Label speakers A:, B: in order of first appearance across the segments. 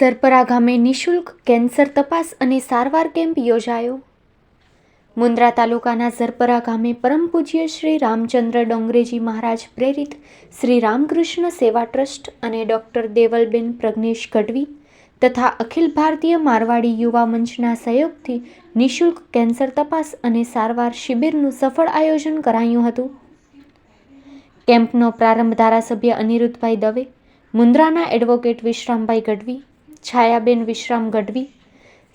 A: ઝરપરા ગામે નિઃશુલ્ક કેન્સર તપાસ અને સારવાર કેમ્પ યોજાયો. મુન્દ્રા તાલુકાના ઝરપરા ગામે પરમ પૂજ્ય શ્રી રામચંદ્ર ડોંગરેજી મહારાજ પ્રેરિત શ્રી રામકૃષ્ણ સેવા ટ્રસ્ટ અને ડૉક્ટર દેવલબેન પ્રજ્ઞેશ ગઢવી તથા અખિલ ભારતીય મારવાડી યુવા મંચના સહયોગથી નિઃશુલ્ક કેન્સર તપાસ અને સારવાર શિબિરનું સફળ આયોજન કરાયું હતું. કેમ્પનો પ્રારંભ ધારાસભ્ય અનિરુદ્ધભાઈ દવે, મુન્દ્રાના એડવોકેટ વિશ્રામભાઈ ગઢવી છાયાબેન વિશ્રામ ગઢવી,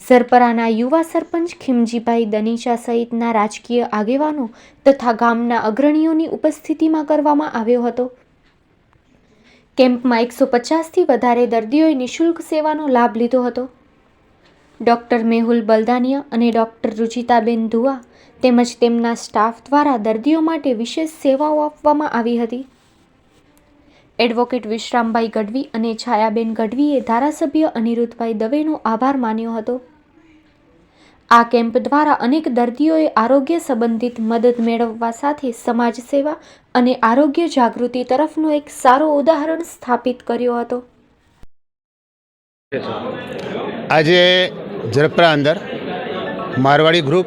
A: સરપરાના યુવા સરપંચ ખીમજીભાઈ દનીચા સહિતના રાજકીય આગેવાનો તથા ગામના અગ્રણીઓની ઉપસ્થિતિમાં કરવામાં આવ્યો હતો. કેમ્પમાં એકસો પચાસથી વધારે દર્દીઓએ નિઃશુલ્ક સેવાનો લાભ લીધો હતો. ડૉક્ટર મેહુલ બલદાનિયા અને ડૉક્ટર રુચિતાબેન ધુવા તેમજ તેમના સ્ટાફ દ્વારા દર્દીઓ માટે વિશેષ સેવાઓ આપવામાં આવી હતી. એડવોકેટ વિશ્રામભાઈ ગઢવી અને છાયાબેન ગઢવીએ ધારાસભ્ય અનિરુદ્ધભાઈ દવેનો આભાર માન્યો હતો. આ કેમ્પ દ્વારા અનેક દર્દીઓએ આરોગ્ય સંબંધિત મદદ મેળવવા સાથે સમાજ સેવા અને આરોગ્ય જાગૃતિ તરફનો એક સારો ઉદાહરણ સ્થાપિત કર્યો હતો.
B: આજે ઝરપરા અંદર મારવાડી ગ્રુપ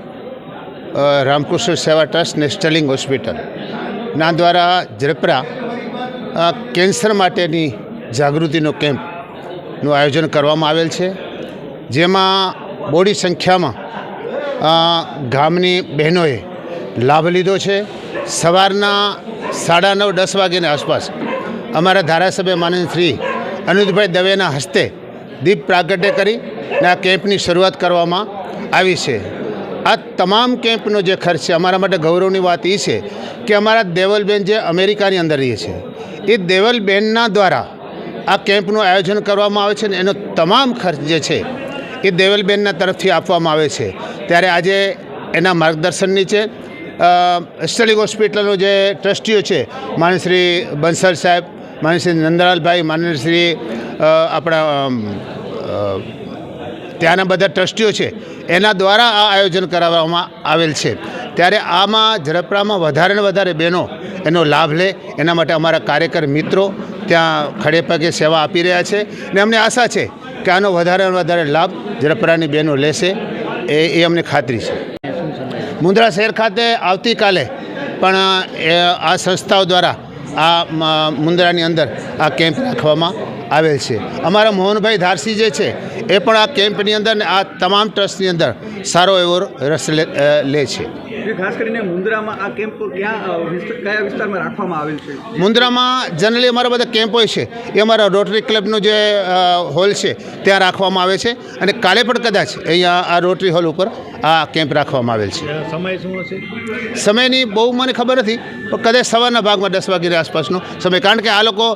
B: રામકૃષ્ણ સેવા ટ્રસ્ટ નેસ્ટલિંગ હોસ્પિટલ. ના દ્વારા ઝરપરા અ, કેન્સર માટેની જાગૃતિનો કેમ્પનું આયોજન કરવામાં આવેલ છે. જેમાં બોડી સંખ્યામાં ગામની બહેનોએ લાભ લીધો છે. સવારના સાડા નવ, દસ વાગ્યાની આસપાસ અમારા ધારાસભ્ય માનનીય શ્રી અનિરુદ્ધભાઈ દવેના હસ્તે દીપ પ્રાગટ્ય કરી આ કેમ્પની શરૂઆત કરવામાં આવી છે. તમામ કેમ્પનો જે ખર્ચ છે, અમારા માટે ગૌરવની વાત એ છે કે અમારા દેવલબેન જે અમેરિકાની અંદર રહે છે એ દેવલબેનના દ્વારા આ કેમ્પનું આયોજન કરવામાં આવે છે ને એનો તમામ ખર્ચ જે છે એ દેવલબેનના તરફથી આપવામાં આવે છે. ત્યારે આજે એના માર્ગદર્શન નીચે સ્ટલિંગ હોસ્પિટલનો જે ટ્રસ્ટીઓ છે માનશ્રી શ્રી બંસલ સાહેબ માનશ્રી શ્રી નંદલાલભાઈ માનશ્રી આપણા ત્યાંના બધા ટ્રસ્ટીઓ છે, એના દ્વારા આ આયોજન કરાવવામાં આવેલ છે. ત્યારે આમાં ઝડપરામાં વધારે ને વધારે બહેનો એનો લાભ લે, એના માટે અમારા કાર્યકર મિત્રો ત્યાં ખડે પગે સેવા આપી રહ્યા છે ને અમને આશા છે કે આનો વધારે વધારે લાભ ઝડપરાની બહેનો લેશે, એ એ અમને ખાતરી છે. મુન્દ્રા શહેર ખાતે આવતીકાલે પણ આ સંસ્થાઓ દ્વારા આ મુંદ્રાની અંદર આ કેમ્પ રાખવામાં આવેલ છે. અમારા મોહનભાઈ ધારસી જે છે એ પણ આ કેમ્પની અંદર ને આ તમામ ટ્રસ્ટની અંદર સારો એવો રસ લે છે.
C: ખાસ કરીને મુન્દ્રામાં આ કેમ્પ ક્યાં કયા વિસ્તારમાં રાખવામાં આવેલ છે?
B: મુન્દ્રામાં જનરલી અમારા બધા કેમ્પ હોય છે. એ અમારા રોટરી ક્લબનો જે હોલ છે ત્યાં રાખવામાં આવે છે. અને કાલે પણ કદાચ અહીંયા આ રોટરી હોલ ઉપર આ કેમ્પ રાખવામાં આવેલ છે.
C: સમય શું હશે?
B: સમયની બહુ મને ખબર નથી પણ કદાચ સવારના ભાગમાં દસ વાગ્યાની આસપાસનો સમય. કારણ કે આ લોકો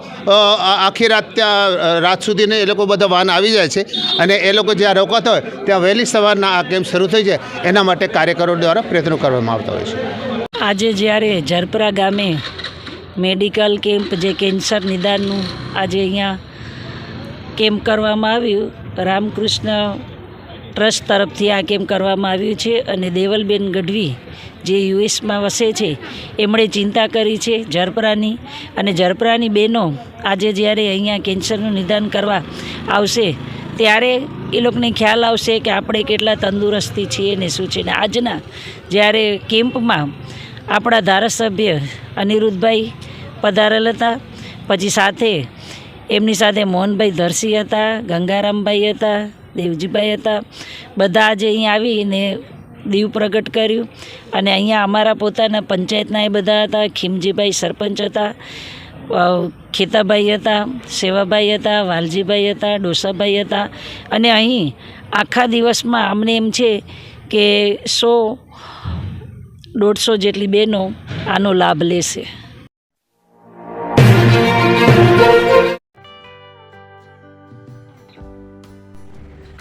B: આખી રાત ત્યાં રાત સુધીને એ લોકો બધા વાહન આવી જાય છે અને એ લોકો જ્યાં રોકાતા હોય ત્યાં વહેલી સવારના આ કેમ્પ શરૂ થઈ જાય. એના માટે કાર્યકરો દ્વારા પ્રયત્નો કરવામાં આવતા હોય છે.
D: આજે જ્યારે ઝરપરા ગામે મેડિકલ કેમ્પ જે કેન્સર નિદાનનું આજે અહીંયા કેમ્પ કરવામાં આવ્યું રામકૃષ્ણ ટ્રસ્ટ તરફથી આ કેમ્પ કરવામાં આવ્યું છે અને દેવલબેન ગઢવી જે યુએસમાં વસે છે, એમણે ચિંતા કરી છે ઝરપરાની અને ઝરપરાની બહેનો આજે જ્યારે અહીંયા કેન્સરનું નિદાન કરવા આવશે, ત્યારે એ લોકોને ખ્યાલ આવશે કે આપણે કેટલા તંદુરસ્તી છીએ ને શું છે ને આજના જ્યારે કેમ્પમાં આપણા ધારાસભ્ય અનિરુદ્ધભાઈ પધારેલ હતા, પછી સાથે એમની સાથે મોહનભાઈ ધરસી હતા, ગંગારામભાઈ હતા દેવજીભાઈ હતા. બધા આજે અહીં આવીને દીવ પ્રગટ કર્યું. અને અહીંયા અમારા પોતાના પંચાયતના એ બધા હતા. ખીમજીભાઈ સરપંચ હતા ખેતાભાઈ હતા, સેવાભાઈ હતા, વાલજીભાઈ હતા, ડોસાભાઈ હતા. અને અહીં આખા દિવસમાં અમને એમ છે કે સો, દોઢસો જેટલી બહેનો આનો લાભ લેશે.